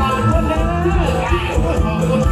ขอบคุณเด้อขอบคุณ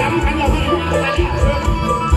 สำคัญเราให้ทุกคน